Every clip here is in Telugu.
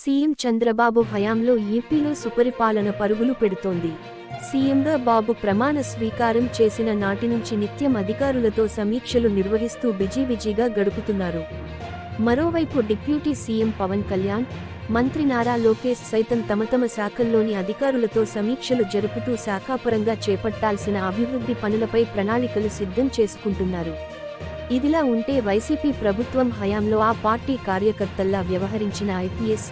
సీఎం చంద్రబాబు హయాంలో ఏపీలో సుపరిపాలన పరుగులు పెడుతోంది. సీఎంగా బాబు ప్రమాణ స్వీకారం చేసిన నాటి నుంచి నిత్యం అధికారులతో సమీక్షలు నిర్వహిస్తూ బిజీ బిజీగా గడుపుతున్నారు. మరోవైపు డిప్యూటీ సీఎం పవన్ కళ్యాణ్ మంత్రి నారా లోకేష్ సైతం తమ తమ శాఖల్లోని అధికారులతో సమీక్షలు జరుపుతూ శాఖాపరంగా చేపట్టాల్సిన అభివృద్ధి పనులపై ప్రణాళికలు సిద్ధం చేసుకుంటున్నారు. ఇదిలా ఉంటే వైసీపీ ప్రభుత్వం హయాంలో ఆ పార్టీ కార్యకర్తల్లా వ్యవహరించిన ఐపీఎస్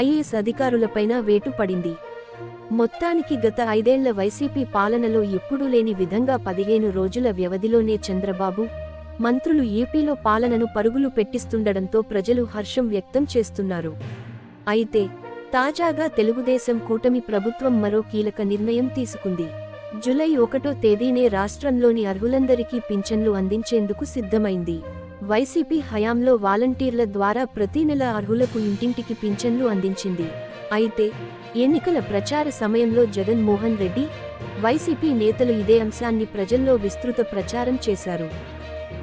ఐఏఎస్ అధికారులపైన వేటు పడింది. మొత్తానికి గత ఐదేళ్ళ వైసీపీ పాలనలో ఎప్పుడూ లేని విధంగా పదిహేను రోజుల వ్యవధిలోనే చంద్రబాబు మంత్రులు ఏపీలో పాలనను పరుగులు పెట్టిస్తుండడంతో ప్రజలు హర్షం వ్యక్తం చేస్తున్నారు. అయితే తాజాగా తెలుగుదేశం కూటమి ప్రభుత్వం మరో కీలక నిర్ణయం తీసుకుంది. జులై ఒకటో తేదీనే రాష్ట్రంలోని అర్హులందరికీ పింఛన్లు అందించేందుకు సిద్ధమైంది. వైసీపీ హయాంలో వాలంటీర్ల ద్వారా ప్రతి నెల అర్హులకు ఇంటింటికి పింఛన్లు అందించింది. అయితే ఎన్నికల ప్రచార సమయంలో జగన్మోహన్ రెడ్డి వైసీపీ నేతలు ఇదే అంశాన్ని ప్రజల్లో విస్తృత ప్రచారం చేశారు.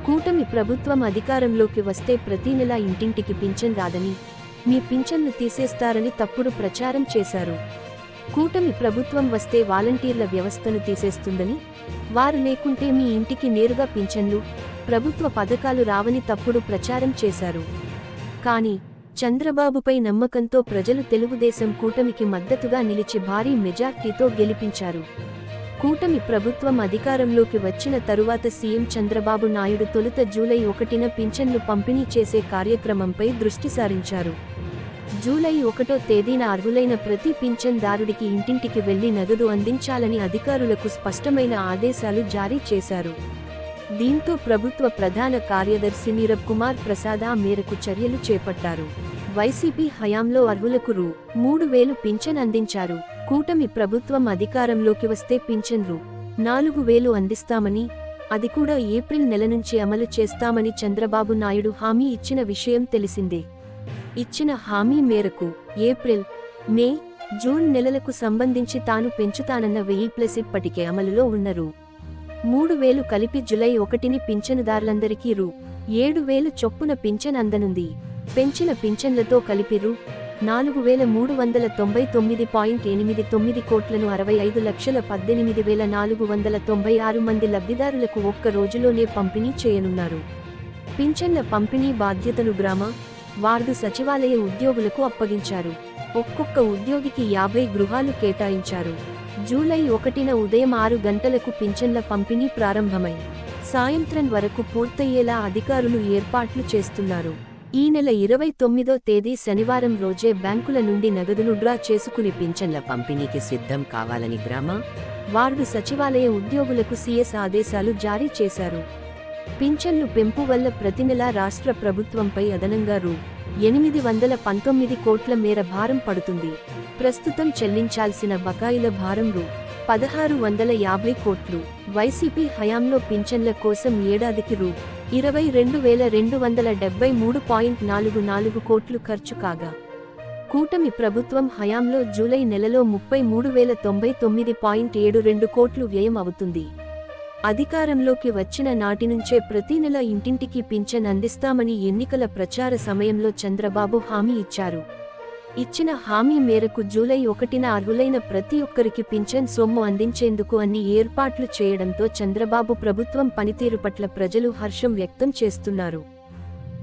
కూటమి ప్రభుత్వం అధికారంలోకి వస్తే ప్రతి నెల ఇంటింటికి పింఛన్ రాదని మీ పింఛన్ను తీసేస్తారని తప్పుడు ప్రచారం చేశారు. కూటమి ప్రభుత్వం వస్తే వాలంటీర్ల వ్యవస్థను తీసేస్తుందని వారు లేకుంటే మీ ఇంటికి నేరుగా పింఛన్లు ప్రభుత్వ పథకాలు రావని తప్పుడు ప్రచారం చేశారు. కానీ చంద్రబాబుపై నమ్మకంతో ప్రజలు తెలుగుదేశం కూటమికి మద్దతుగా నిలిచి భారీ మెజార్టీతో గెలిపించారు. కూటమి ప్రభుత్వం అధికారంలోకి వచ్చిన తరువాత సీఎం చంద్రబాబు నాయుడు తొలుత జూలై ఒకటిన పింఛన్లు పంపిణీ చేసే కార్యక్రమంపై దృష్టి సారించారు. జూలై ఒకటో తేదీన అర్హులైన ప్రతి పింఛన్దారుడికి ఇంటింటికి వెళ్ళి నగదు అందించాలని అధికారులకు స్పష్టమైన ఆదేశాలు జారీ చేశారు. దీంతో ప్రభుత్వ ప్రధాన కార్యదర్శి నీరబ్ కుమార్ ప్రసాద్ ఆ మేరకు చర్యలు చేపట్టారు. వైసీపీ హయాంలో అర్హులకు రూ. మూడు వేలు పింఛన్ అందించారు. కూటమి ప్రభుత్వం అధికారంలోకి వస్తే పింఛన్ రూ. నాలుగు వేలు అందిస్తామని అది కూడా ఏప్రిల్ నెల నుంచి అమలు చేస్తామని చంద్రబాబు నాయుడు హామీ ఇచ్చిన విషయం తెలిసిందే. ఇచ్చిన హామీ మేరకు ఏప్రిల్ మే జూన్ నెలలకు సంబంధించి తాను పెంచుతానన్న వెయ్యి ప్లస్ ఇప్పటికే అమలులో ఉన్నరు. మూడు వేలు కలిపి జులై ఒకటిని పింఛనుదారులందరికీ రూ. ఏడు వేలు చొప్పున పింఛన్ అందనుంది. పెంచిన పింఛన్లతో కలిపి రూ. నాలుగు వేల మూడు వందల తొంభై తొమ్మిది పాయింట్ ఎనిమిది తొమ్మిది కోట్లను అరవై ఐదు లక్షల పద్దెనిమిది వేల నాలుగు వందల తొంభై ఆరు మంది లబ్ధిదారులకు ఒక్క రోజులోనే పంపిణీ చేయనున్నారు. పింఛన్ల పంపిణీ బాధ్యతను గ్రామ వార్డు సచివాలయ ఉద్యోగులకు అప్పగించారు. ఒక్కొక్క ఉద్యోగికి యాభై గృహాలు కేటాయించారు. జూలై ఒకటిన ఉదయం ఆరు గంటలకు పింఛన్ల పంపిణీ ప్రారంభమై సాయంత్రం వరకు పూర్తయ్యేలా అధికారులు ఏర్పాట్లు చేస్తున్నారు. ఈ నెల ఇరవై తొమ్మిదో తేదీ శనివారం రోజే బ్యాంకుల నుండి నగదును డ్రా చేసుకుని పింఛన్ల పంపిణీకి సిద్ధం కావాలని గ్రామ వార్డు సచివాలయ ఉద్యోగులకు సీఎస్ ఆదేశాలు జారీ చేశారు. పింఛన్లు పెంపు వల్ల ప్రతి నెలా రాష్ట్ర ప్రభుత్వంపై అదనంగా రూ. ఎనిమిది వందల పంతొమ్మిది కోట్ల మేర భారం పడుతుంది. ప్రస్తుతం చెల్లించాల్సిన బకాయిల భారం రూ. పదహారు వందల యాభై కోట్లు. వైసీపీ హయాంలో పింఛన్ల కోసం ఏడాదికి రూ. ఇరవై రెండు వేల రెండు వందల డెబ్బై మూడు పాయింట్ నాలుగు నాలుగు కోట్లు ఖర్చు కాగా కూటమి ప్రభుత్వం హయాంలో జూలై నెలలో ముప్పై మూడు వేల తొంభై తొమ్మిది పాయింట్ ఏడు రెండు కోట్లు వ్యయం అవుతుంది. అధికారంలోకి వచ్చిన నాటి నుంచే ప్రతి నెల ఇంటింటికి పింఛన్ అందిస్తామని ఎన్నికల ప్రచార సమయంలో చంద్రబాబు హామీ ఇచ్చారు. ఇచ్చిన హామీ మేరకు జూలై ఒకటిన అర్హులైన ప్రతి ఒక్కరికి పింఛన్ సొమ్ము అందించేందుకు అన్ని ఏర్పాట్లు చేయడంతో చంద్రబాబు ప్రభుత్వం పనితీరు పట్ల ప్రజలు హర్షం వ్యక్తం చేస్తున్నారు.